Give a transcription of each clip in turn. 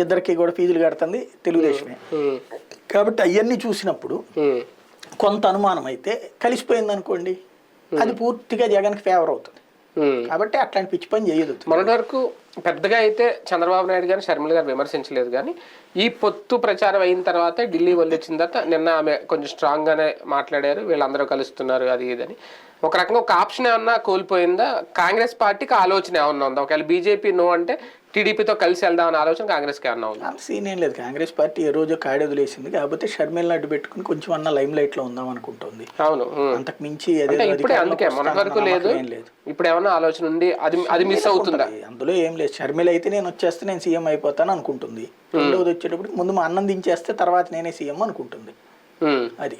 ఇద్దరికి కూడా ఫీజులు కడుతుంది తెలుగుదేశమే. కాబట్టి అవన్నీ చూసినప్పుడు కొంత అనుమానం అయితే కలిసిపోయింది అనుకోండి అది పూర్తిగా జగన్కి ఫేవర్ అవుతుంది. కాబట్టి అట్లాంటి పిచ్చి పని చేయదు మొన్నటి వరకు పెద్దగా అయితే చంద్రబాబు నాయుడు గారు షర్మిల గారు విమర్శించలేదు కానీ ఈ పొత్తు ప్రచారం అయిన తర్వాత ఢిల్లీ వెళ్ళి వచ్చిన తర్వాత నిన్న ఆమె కొంచెం స్ట్రాంగ్ గానే మాట్లాడారు వీళ్ళందరూ కలుస్తున్నారు అది ఇదని ఒక రకంగా ఒక ఆప్షన్ ఏమన్నా కోల్పోయిందా? కాంగ్రెస్ పార్టీకి ఆలోచన ఏమన్నా ఉందా? ఒకవేళ బీజేపీ నో అంటే టీడీపీతో కలిసి వెళ్దామనే ఆలోచన కాంగ్రెస్కి ఏమన్నా ఉందా? సీన్ ఏం లేదు. కాంగ్రెస్ పార్టీ ఏ రోజు కాడి వదిలేసింది. కాకపోతే షర్మిలను అడ్డు పెట్టుకుని కొంచెం అన్న లైమ్ లైట్లో ఉందాం అనుకుంటుంది. అవును. అంతకు మించి ఇప్పుడే అందుకే మొన్నటి వరకు లేదు. ఇప్పుడు ఏమన్నా ఆలోచన ఉండి అది అది మిస్ అవుతుందా. అందులో ఏం లేదు. షర్మిల అయితే నేను వచ్చేస్తే నేను సీఎం అయిపోతాను అనుకుంటుంది. రెండవది వచ్చేటప్పుడు ముందు మా అన్నం దించేస్తే తర్వాత నేనే సీఎం అనుకుంటుంది. అది.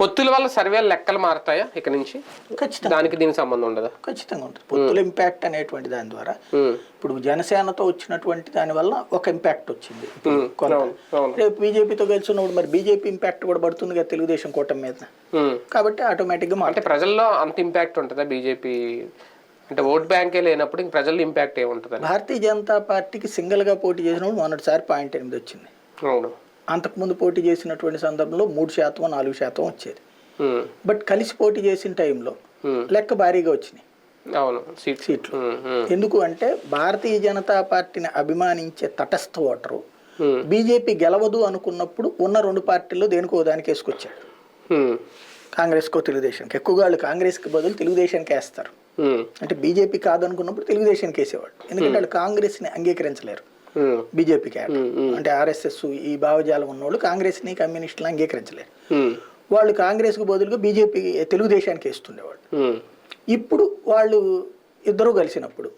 పొత్తుల వల్ల సర్వేలు లెక్కలు మారుతాయా ఇక నుంచి? ఖచ్చితంగా. దానికి దీనికి సంబంధం ఉండదా? ఖచ్చితంగా ఉంటుంది. పొత్తుల ఇంపాక్ట్ అనేటువంటి దాని ద్వారా. ఇప్పుడు జనసేనతో వచ్చినటువంటి దాని వల్ల ఒక ఇంపాక్ట్ వచ్చింది. రేపు బీజేపీతో కలిసి ఉన్నప్పుడు మరి బీజేపీ ఇంపాక్ట్ కూడా పడుతుంది కదా తెలుగుదేశం కూటమి మీద. కాబట్టి ఆటోమేటిక్గా అంటే ప్రజల్లో అంత ఇంపాక్ట్ ఉంటుందా బీజేపీ? అంటే ఓట్ బ్యాంకే లేనప్పుడు ఇంక ప్రజల్లో ఇంపాక్ట్ ఏముంటుంది భారతీయ జనతా పార్టీకి సింగిల్గా పోటీ చేసినప్పుడు మొన్నటిసారి పాయింట్ ఎనిమిది వచ్చింది. అవును. అంతకుముందు పోటీ చేసినటువంటి సందర్భంలో మూడు శాతం నాలుగు శాతం వచ్చేది. బట్ కలిసి పోటీ చేసిన టైంలో. లెక్క భారీగా వచ్చినాయి అవును సీట్ సీట్లు. ఎందుకు అంటే భారతీయ జనతా పార్టీని అభిమానించే తటస్థ ఓటరు. బీజేపీ గెలవదు అనుకున్నప్పుడు ఉన్న రెండు పార్టీల్లో దేనికో దానికి వేసుకొచ్చాడు. కాంగ్రెస్కో తెలుగుదేశానికి ఎక్కువగా వాళ్ళు కాంగ్రెస్కి బదులు తెలుగుదేశానికి వేస్తారు. అంటే బీజేపీ కాదనుకున్నప్పుడు తెలుగుదేశానికి వేసేవాడు ఎందుకంటే వాళ్ళు కాంగ్రెస్ని అంగీకరించలేరు ఉమ్. బీజేపీకి అంటే ఆర్ఎస్ఎస్ ఈ భావజాలం ఉన్నోళ్ళు కాంగ్రెస్ని కమ్యూనిస్టులు అంగీకరించలేరు. వాళ్ళు కాంగ్రెస్కి బదులుగా బీజేపీ తెలుగుదేశానికి వేస్తుండేవాళ్ళు. ఇప్పుడు వాళ్ళు ఇద్దరూ కలిసినప్పుడు